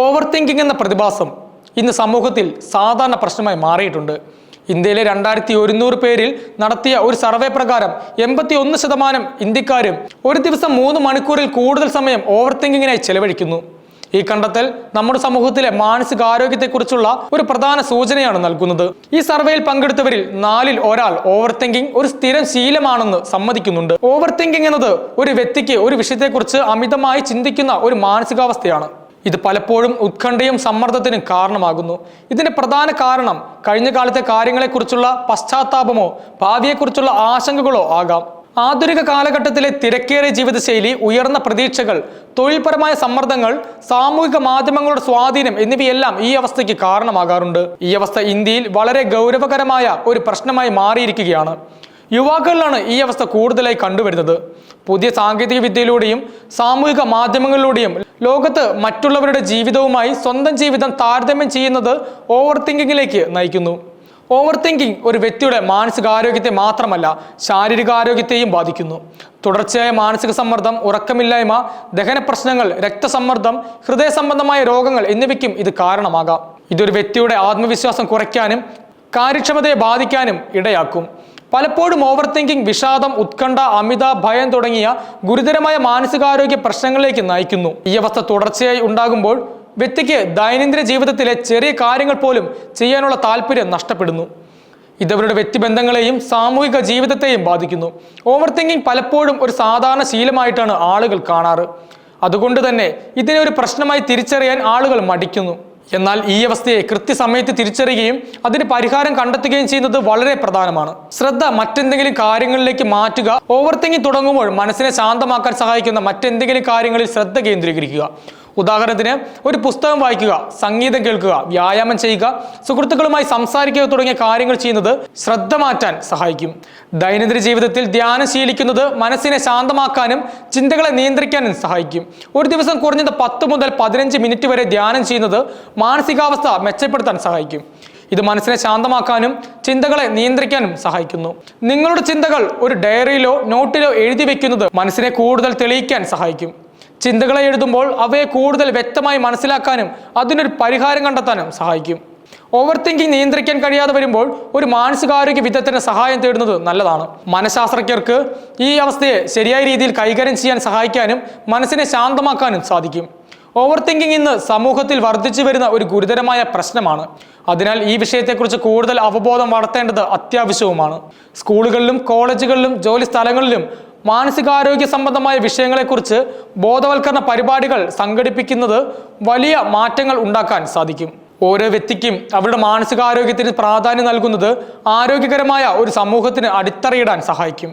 Over thinking എന്ന പ്രതിഭാസം ഇന്ന് സമൂഹത്തിൽ സാധാരണ പ്രശ്നമായി മാറിയിട്ടുണ്ട്. ഇന്ത്യയിലെ രണ്ടായിരത്തി ഒരുന്നൂറ് പേരിൽ നടത്തിയ ഒരു സർവേ പ്രകാരം എൺപത്തി ഒന്ന് ശതമാനം ഇന്ത്യക്കാരും ഒരു ദിവസം മൂന്ന് മണിക്കൂറിൽ കൂടുതൽ സമയം ഓവർ തിങ്കിങ്ങിനായി ചെലവഴിക്കുന്നു. ഈ കണ്ടെത്തൽ നമ്മുടെ സമൂഹത്തിലെ മാനസികാരോഗ്യത്തെക്കുറിച്ചുള്ള ഒരു പ്രധാന സൂചനയാണ് നൽകുന്നത്. ഈ സർവേയിൽ പങ്കെടുത്തവരിൽ നാലിൽ ഒരാൾ ഓവർ തിങ്കിങ് ഒരു സ്ഥിരം ശീലമാണെന്ന് സമ്മതിക്കുന്നുണ്ട്. ഓവർ തിങ്കിങ് എന്നത് ഒരു വ്യക്തിക്ക് ഒരു വിഷയത്തെക്കുറിച്ച് അമിതമായി ചിന്തിക്കുന്ന ഒരു മാനസികാവസ്ഥയാണ്. ഇത് പലപ്പോഴും ഉത്കണ്ഠയും സമ്മർദ്ദത്തിനും കാരണമാകുന്നു. ഇതിന്റെ പ്രധാന കാരണം കഴിഞ്ഞ കാലത്തെ കാര്യങ്ങളെക്കുറിച്ചുള്ള പശ്ചാത്താപമോ ഭാവിയെക്കുറിച്ചുള്ള ആശങ്കകളോ ആകാം. ആധുനിക കാലഘട്ടത്തിലെ തിരക്കേറിയ ജീവിതശൈലി ഉയർന്ന പ്രതീക്ഷകൾ തൊഴിൽപരമായ സമ്മർദ്ദങ്ങൾ സാമൂഹിക മാധ്യമങ്ങളുടെ സ്വാധീനം എന്നിവയെല്ലാം ഈ അവസ്ഥയ്ക്ക് കാരണമാകാറുണ്ട്. ഈ അവസ്ഥ ഇന്ത്യയിൽ വളരെ ഗൗരവകരമായ ഒരു പ്രശ്നമായി മാറിയിരിക്കുകയാണ്. യുവാക്കളിലാണ് ഈ അവസ്ഥ കൂടുതലായി കണ്ടുവരുന്നത്. പുതിയ സാങ്കേതിക വിദ്യയിലൂടെയും സാമൂഹിക മാധ്യമങ്ങളിലൂടെയും ലോകത്ത് മറ്റുള്ളവരുടെ ജീവിതവുമായി സ്വന്തം ജീവിതം താരതമ്യം ചെയ്യുന്നത് ഓവർ തിങ്കിങ്ങിലേക്ക് നയിക്കുന്നു. ഓവർ തിങ്കിങ് ഒരു വ്യക്തിയുടെ മാനസികാരോഗ്യത്തെ മാത്രമല്ല ശാരീരികാരോഗ്യത്തെയും ബാധിക്കുന്നു. തുടർച്ചയായ മാനസിക സമ്മർദ്ദം ഉറക്കമില്ലായ്മ ദഹന പ്രശ്നങ്ങൾ രക്തസമ്മർദ്ദം ഹൃദയ സംബന്ധമായ രോഗങ്ങൾ എന്നിവയ്ക്കും ഇത് കാരണമാകാം. ഇതൊരു വ്യക്തിയുടെ ആത്മവിശ്വാസം കുറയ്ക്കാനും കാര്യക്ഷമതയെ ബാധിക്കാനും ഇടയാക്കും. പലപ്പോഴും ഓവർ തിങ്കിങ് വിഷാദം ഉത്കണ്ഠ അമിത ഭയം തുടങ്ങിയ ഗുരുതരമായ മാനസികാരോഗ്യ പ്രശ്നങ്ങളിലേക്ക് നയിക്കുന്നു. ഈ അവസ്ഥ തുടർച്ചയായി ഉണ്ടാകുമ്പോൾ വ്യക്തിക്ക് ദൈനംദിന ജീവിതത്തിലെ ചെറിയ കാര്യങ്ങൾ പോലും ചെയ്യാനുള്ള താല്പര്യം നഷ്ടപ്പെടുന്നു. ഇതവരുടെ വ്യക്തിബന്ധങ്ങളെയും സാമൂഹിക ജീവിതത്തെയും ബാധിക്കുന്നു. ഓവർ തിങ്കിങ് പലപ്പോഴും ഒരു സാധാരണ ശീലമായിട്ടാണ് ആളുകൾ കാണാറ്. അതുകൊണ്ട് തന്നെ ഇതിനെ ഒരു പ്രശ്നമായി തിരിച്ചറിയാൻ ആളുകൾ മടിക്കുന്നു. എന്നാൽ ഈ അവസ്ഥയെ കൃത്യസമയത്ത് തിരിച്ചറിയുകയും അതിന് പരിഹാരം കണ്ടെത്തുകയും ചെയ്യുന്നത് വളരെ പ്രധാനമാണ്. ശ്രദ്ധ മറ്റെന്തെങ്കിലും കാര്യങ്ങളിലേക്ക് മാറ്റുക ഓവർ തിങ്കിങ് തുടങ്ങുമ്പോൾ മനസ്സിനെ ശാന്തമാക്കാൻ സഹായിക്കുന്ന മറ്റെന്തെങ്കിലും കാര്യങ്ങളിൽ ശ്രദ്ധ കേന്ദ്രീകരിക്കുക. ഉദാഹരണത്തിന് ഒരു പുസ്തകം വായിക്കുക സംഗീതം കേൾക്കുക വ്യായാമം ചെയ്യുക സുഹൃത്തുക്കളുമായി സംസാരിക്കുക തുടങ്ങിയ കാര്യങ്ങൾ ചെയ്യുന്നത് ശ്രദ്ധ മാറ്റാൻ സഹായിക്കും. ദൈനംദിന ജീവിതത്തിൽ ധ്യാനം ശീലിക്കുന്നത് മനസ്സിനെ ശാന്തമാക്കാനും ചിന്തകളെ നിയന്ത്രിക്കാനും സഹായിക്കും. ഒരു ദിവസം കുറഞ്ഞത് പത്ത് മുതൽ പതിനഞ്ച് മിനിറ്റ് വരെ ധ്യാനം ചെയ്യുന്നത് മാനസികാവസ്ഥ മെച്ചപ്പെടുത്താൻ സഹായിക്കും. ഇത് മനസ്സിനെ ശാന്തമാക്കാനും ചിന്തകളെ നിയന്ത്രിക്കാനും സഹായിക്കുന്നു. നിങ്ങളുടെ ചിന്തകൾ ഒരു ഡയറിയിലോ നോട്ടിലോ എഴുതി വെക്കുന്നത് മനസ്സിനെ കൂടുതൽ തെളിയിക്കാൻ സഹായിക്കും. ചിന്തകളെ എഴുതുമ്പോൾ അവയെ കൂടുതൽ വ്യക്തമായി മനസ്സിലാക്കാനും അതിനൊരു പരിഹാരം കണ്ടെത്താനും സഹായിക്കും. ഓവർ തിങ്കിങ് നിയന്ത്രിക്കാൻ കഴിയാതെ വരുമ്പോൾ ഒരു മാനസികാരോഗ്യ വിദഗ്ധന്റെ സഹായം തേടുന്നത് നല്ലതാണ്. മനഃശാസ്ത്രജ്ഞർക്ക് ഈ അവസ്ഥയെ ശരിയായ രീതിയിൽ കൈകാര്യം ചെയ്യാൻ സഹായിക്കാനും മനസ്സിനെ ശാന്തമാക്കാനും സാധിക്കും. ഓവർ തിങ്കിങ് ഇന്ന് സമൂഹത്തിൽ വർദ്ധിച്ചു വരുന്ന ഒരു ഗുരുതരമായ പ്രശ്നമാണ്. അതിനാൽ ഈ വിഷയത്തെക്കുറിച്ച് കൂടുതൽ അവബോധം വളർത്തേണ്ടത് അത്യാവശ്യവുമാണ്. സ്കൂളുകളിലും കോളേജുകളിലും ജോലി സ്ഥലങ്ങളിലും മാനസികാരോഗ്യ സംബന്ധമായ വിഷയങ്ങളെക്കുറിച്ച് ബോധവൽക്കരണ പരിപാടികൾ സംഘടിപ്പിക്കുന്നത് വലിയ മാറ്റങ്ങൾ ഉണ്ടാക്കാൻ സാധിക്കും. ഓരോ വ്യക്തിക്കും അവരുടെ മാനസികാരോഗ്യത്തിന് പ്രാധാന്യം നൽകുന്നത് ആരോഗ്യകരമായ ഒരു സമൂഹത്തിന് അടിത്തറയിടാൻ സഹായിക്കും.